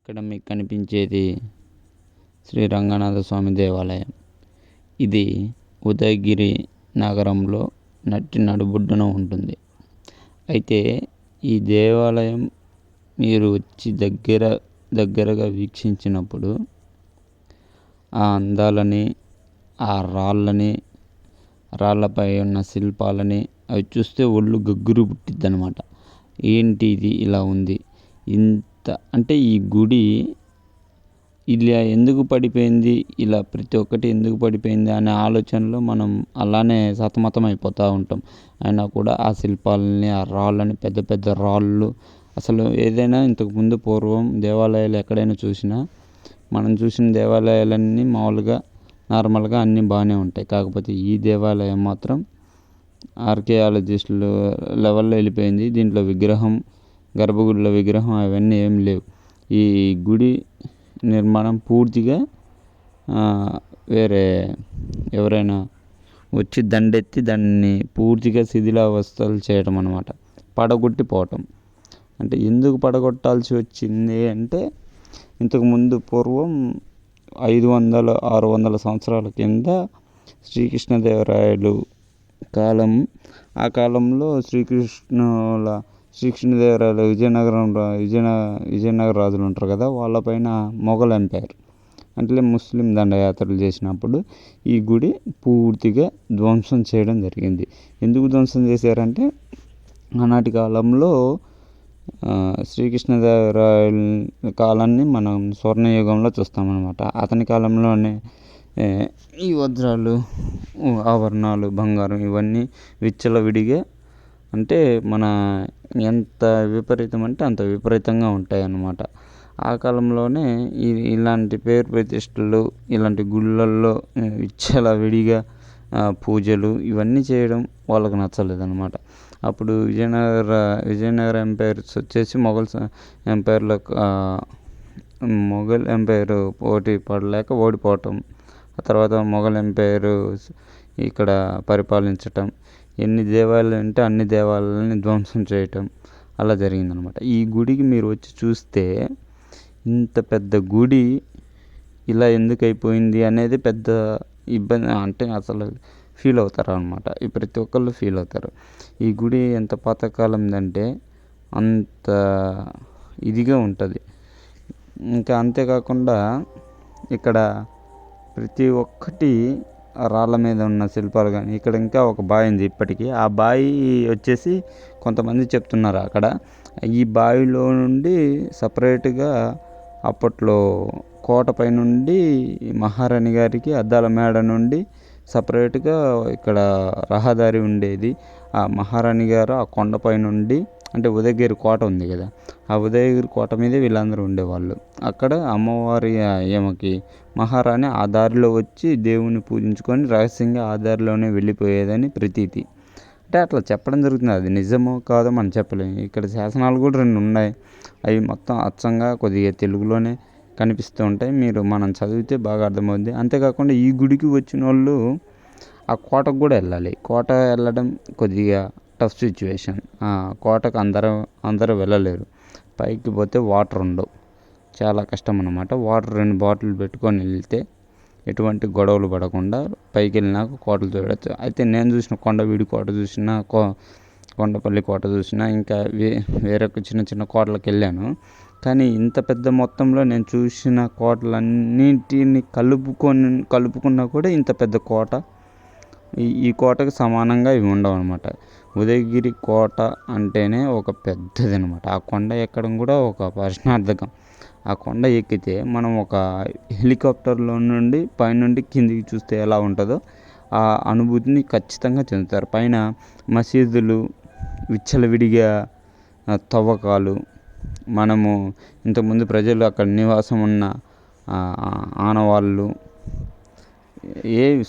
ఇక్కడ మీకు కనిపించేది శ్రీ రంగనాథ స్వామి దేవాలయం. ఇది ఉదయగిరి నగరంలో నట్టి నడుబొడ్డున ఉంటుంది. అయితే ఈ దేవాలయం మీరు వచ్చి దగ్గర దగ్గరగా వీక్షించినప్పుడు ఆ అందాలని ఆ రాళ్ళని రాళ్ళపై ఉన్న శిల్పాలని అవి చూస్తే ఒళ్ళు గగ్గురు పుట్టిద్ది అనమాట ఏంటి ఇది? ఇలా ఉంది. ఇంత అంటే ఈ గుడి ఇలా ఎందుకు పడిపోయింది ఇలా ప్రతి ఒక్కటి ఎందుకు పడిపోయింది అనే ఆలోచనలో మనం అలానే సతమతం అయిపోతూ ఉంటాం. అయినా కూడా ఆ శిల్పాలని ఆ రాళ్ళని పెద్ద పెద్ద రాళ్ళు అసలు ఏదైనా ఇంతకుముందు పూర్వం దేవాలయాలు ఎక్కడైనా చూసినా మనం చూసిన దేవాలయాలన్నీ మామూలుగా నార్మల్గా అన్నీ బాగానే ఉంటాయి. కాకపోతే ఈ దేవాలయం మాత్రం ఆర్కియాలజిస్టులు లెవెల్లో వెళ్ళిపోయింది. దీంట్లో విగ్రహం గర్భగుడిలో విగ్రహం అవన్నీ ఏం లేవు. ఈ గుడి నిర్మాణం పూర్తిగా వేరే ఎవరైనా వచ్చి దండెత్తి దాన్ని పూర్తిగా శిథిలావస్థలు చేయడం అనమాట పడగొట్టి పోవటం అంటే ఎందుకు పడగొట్టాల్సి వచ్చింది అంటే ఇంతకుముందు పూర్వం ఐదు వందల ఆరు వందల సంవత్సరాల కింద శ్రీకృష్ణదేవరాయలు కాలం ఆ కాలంలో శ్రీకృష్ణుల శ్రీకృష్ణదేవరాయలు విజయనగరం విజయన విజయనగర రాజులు ఉంటారు కదా వాళ్ళ పైన మొఘల్ ఎంపైర్. అంటే ముస్లిం దండయాత్రలు చేసినప్పుడు ఈ గుడి పూర్తిగా ధ్వంసం చేయడం జరిగింది. ఎందుకు ధ్వంసం చేశారంటే ఆనాటి కాలంలో శ్రీకృష్ణదేవరాయల కాలాన్ని మనం స్వర్ణయుగంలో చూస్తామన్నమాట. అతని కాలంలోనే ఈ వజ్రాలు ఆభరణాలు బంగారం ఇవన్నీ విచ్చలవిడిగా అంటే మన ఎంత విపరీతం అంటే అంత విపరీతంగా ఉంటాయి అన్నమాట ఆ కాలంలోనే ఈ ఇలాంటి పేరు ప్రతిష్టలు ఇలాంటి గుళ్ళల్లో విచ్చలవిడిగా పూజలు ఇవన్నీ చేయడం వాళ్ళకి నచ్చలేదు అనమాట అప్పుడు విజయనగర విజయనగర ఎంపైర్స్ వచ్చేసి మొఘల్ ఎంపైర్లో మొఘల్ ఎంపైర్ పోటీ పడలేక ఓడిపోవటం ఆ తర్వాత మొఘల్ ఎంపైర్ ఇక్కడ పరిపాలించటం ఎన్ని దేవాలయాలు ఉంటే అన్ని దేవాలయాలని ధ్వంసం చేయటం అలా జరిగిందనమాట. ఈ గుడికి మీరు వచ్చి చూస్తే ఇంత పెద్ద గుడి ఇలా ఎందుకు అయిపోయింది అనేది పెద్ద ఇబ్బంది అంటే అసలు ఫీల్ అవుతారు అనమాట ఈ ప్రతి ఒక్కళ్ళు ఫీల్ అవుతారు. ఈ గుడి ఎంత పాతకాలందంటే అంత ఇదిగా ఉంటుంది. ఇంకా అంతేకాకుండా ఇక్కడ ప్రతి ఒక్కటి రాళ్ళ మీద ఉన్న శిల్పాలు కానీ ఇక్కడ ఇంకా ఒక బావి ఉంది ఇప్పటికీ. ఆ బావి వచ్చేసి కొంతమంది చెప్తున్నారు అక్కడ. ఈ బావిలో నుండి సపరేట్గా అప్పట్లో కోటపై నుండి మహారాణి గారికి అద్దాల మేడ నుండి సపరేట్గా ఇక్కడ రహదారి ఉండేది. ఆ మహారాణి గారు ఆ కొండపై నుండి అంటే ఉదయగిరి కోట ఉంది కదా ఆ ఉదయగిరి కోట మీదే వీళ్ళందరూ ఉండేవాళ్ళు. అక్కడ అమ్మవారి ఈమెకి మహారాణి ఆ దారిలో వచ్చి దేవుని పూజించుకొని రహస్యంగా ఆ దారిలోనే వెళ్ళిపోయేదని ప్రతీతి. అంటే అట్లా చెప్పడం జరుగుతుంది. అది నిజమో కాదో మనం చెప్పలేము ఇక్కడ శాసనాలు కూడా రెండు ఉన్నాయి. అవి మొత్తం అచ్చంగా కొద్దిగా తెలుగులోనే కనిపిస్తూ ఉంటాయి. మీరు మనం చదివితే బాగా అర్థమవుద్ది. అంతేకాకుండా ఈ గుడికి వచ్చిన వాళ్ళు ఆ కోటకు కూడా వెళ్ళాలి. కోట వెళ్ళడం కొద్దిగా టఫ్ సిచ్యువేషన్ కోటకు అందరూ అందరూ వెళ్ళలేరు. పైకి పోతే వాటర్ ఉండవు. చాలా కష్టం అన్నమాట. వాటర్ రెండు బాటిల్ పెట్టుకొని వెళ్తే ఎటువంటి గొడవలు పడకుండా పైకి వెళ్ళినాక కోటలు చూడవచ్చు అయితే నేను చూసిన కొండవీడి కోట చూసిన కో కొండపల్లి కోట చూసిన ఇంకా వే వేరే చిన్న చిన్న కోటలకు వెళ్ళాను. కానీ ఇంత పెద్ద మొత్తంలో నేను చూసిన కోటలన్నింటిని కలుపుకొని కలుపుకున్నా కూడా ఇంత పెద్ద కోట ఈ ఈ కోటకు సమానంగా ఇవి ఉండవు అనమాట ఉదయగిరి కోట అంటేనే ఒక పెద్దది అనమాట ఆ కొండ ఎక్కడం కూడా ఒక ప్రశ్నార్థకం. ఆ కొండ ఎక్కితే మనం ఒక హెలికాప్టర్లో నుండి పైనుండి కిందికి చూస్తే ఎలా ఉంటుందో ఆ అనుభూతిని ఖచ్చితంగా చెందుతారు. పైన మసీదులు విచ్చలవిడిగా తవ్వకాలు మనము ఇంతకుముందు ప్రజలు అక్కడ నివాసం ఉన్న ఆనవాళ్ళు ఏ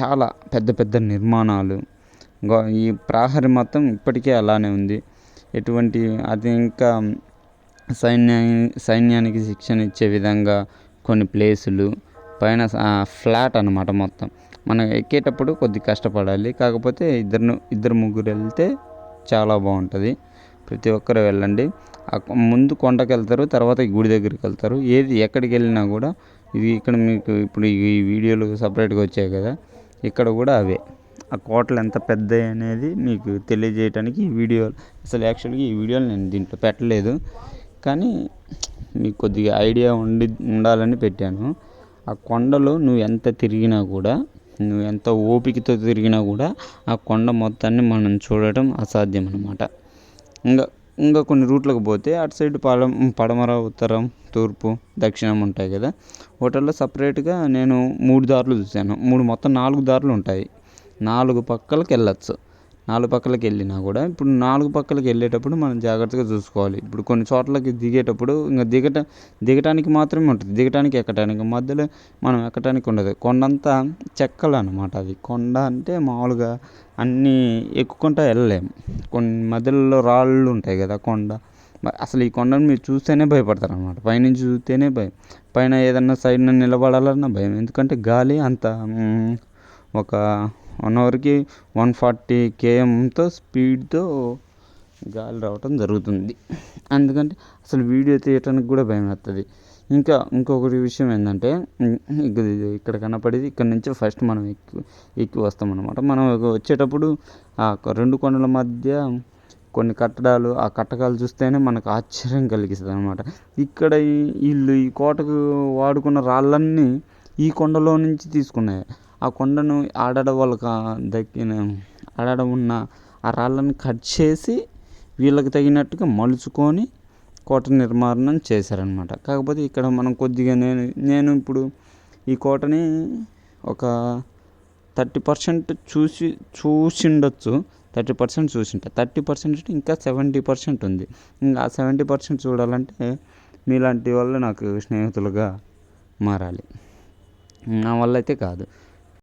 చాలా పెద్ద పెద్ద నిర్మాణాలు ఈ ప్రహరీ మొత్తం ఇప్పటికే అలానే ఉంది. ఎటువంటి అది ఇంకా సైన్యా సైన్యానికి శిక్షణ ఇచ్చే విధంగా కొన్ని ప్లేసులు పైన ఫ్లాట్ అనమాట మొత్తం. మనం ఎక్కేటప్పుడు కొద్ది కష్టపడాలి. కాకపోతే ఇద్దరు ఇద్దరు ముగ్గురు వెళ్తే చాలా బాగుంటుంది. ప్రతి ఒక్కరు వెళ్ళండి. ముందు కొండకి వెళ్తారు తర్వాత ఈ గుడి దగ్గరికి వెళ్తారు. ఏది ఎక్కడికి వెళ్ళినా కూడా ఇది ఇక్కడ మీకు ఇప్పుడు ఈ వీడియోలు సపరేట్గా వచ్చాయి కదా ఇక్కడ కూడా అవే. ఆ కోటలు ఎంత పెద్దవి అనేది మీకు తెలియజేయటానికి ఈ వీడియో అసలు యాక్చువల్గా ఈ వీడియోలు నేను దీంట్లో పెట్టలేదు. కానీ మీకు కొద్దిగా ఐడియా ఉండి ఉండాలని పెట్టాను. ఆ కొండలో నువ్వు ఎంత తిరిగినా కూడా నువ్వు ఎంత ఓపికతో తిరిగినా కూడా ఆ కొండ మొత్తాన్ని మనం చూడటం అసాధ్యం అనమాట ఇంకా ఇంకా కొన్ని రూట్లకు పోతే అటు సైడ్ పడమ పడమర ఉత్తరం తూర్పు దక్షిణం ఉంటాయి కదా. హోటల్లో సపరేట్గా నేను మూడు దారులు చూశాను. మూడు మొత్తం నాలుగు దారులు ఉంటాయి. నాలుగు పక్కలకి వెళ్ళచ్చు. నాలుగు పక్కలకి వెళ్ళినా కూడా ఇప్పుడు నాలుగు పక్కలకి వెళ్ళేటప్పుడు మనం జాగ్రత్తగా చూసుకోవాలి. ఇప్పుడు కొన్ని చోట్లకి దిగేటప్పుడు ఇంకా దిగట దిగటానికి మాత్రమే ఉంటుంది. దిగటానికి ఎక్కటానికి మధ్యలో మనం ఎక్కటానికి ఉండదు. కొండంతా చెక్కలు అనమాట అది కొండ అంటే మామూలుగా అన్నీ ఎక్కుకుంటా వెళ్ళలేము కొన్ని మధ్యలో రాళ్ళు ఉంటాయి కదా కొండ. అసలు ఈ కొండను మీరు చూస్తేనే భయపడతారు అనమాట పైనుంచి చూస్తేనే భయం. పైన ఏదన్నా సైడ్న నిలబడాలన్నా భయం. ఎందుకంటే గాలి అంత ఒక వన్ అవర్కి వన్ ఫార్టీ కేఎంతో స్పీడ్తో గాలి రావటం జరుగుతుంది. అందుకంటే అసలు వీడియో తీయటానికి కూడా భయం వేస్తుంది ఇంకా ఇంకొకటి విషయం ఏంటంటే ఇక్కడ కనపడేది ఇక్కడ నుంచి ఫస్ట్ మనం ఎక్కి ఎక్కి వస్తాం అనమాట మనం వచ్చేటప్పుడు ఆ రెండు కొండల మధ్య కొన్ని కట్టడాలు ఆ కట్టకాలు చూస్తేనే మనకు ఆశ్చర్యం కలిగిస్తుంది అనమాట ఇక్కడ ఈ వీళ్ళు ఈ కోటకు వాడుకున్న రాళ్ళన్నీ ఈ కొండలో నుంచి తీసుకున్నాయి. ఆ కొండను ఆడడ వాళ్ళకి దక్కిన ఆడడ ఉన్న ఆ రాళ్ళను కట్ చేసి వీళ్ళకి తగినట్టుగా మలుచుకొని కోట నిర్మాణం చేశారనమాట కాకపోతే ఇక్కడ మనం కొద్దిగా నేను నేను ఇప్పుడు ఈ కోటని ఒక థర్టీ పర్సెంట్ చూసి చూసిండొచ్చు. థర్టీ పర్సెంట్ చూసింటా. థర్టీ పర్సెంట్ ఇంకా సెవెంటీ పర్సెంట్ ఉంది. ఇంకా ఆ సెవెంటీ పర్సెంట్ చూడాలంటే మీలాంటి వాళ్ళు నాకు స్నేహితులుగా మారాలి. నా వల్ల అయితే కాదు.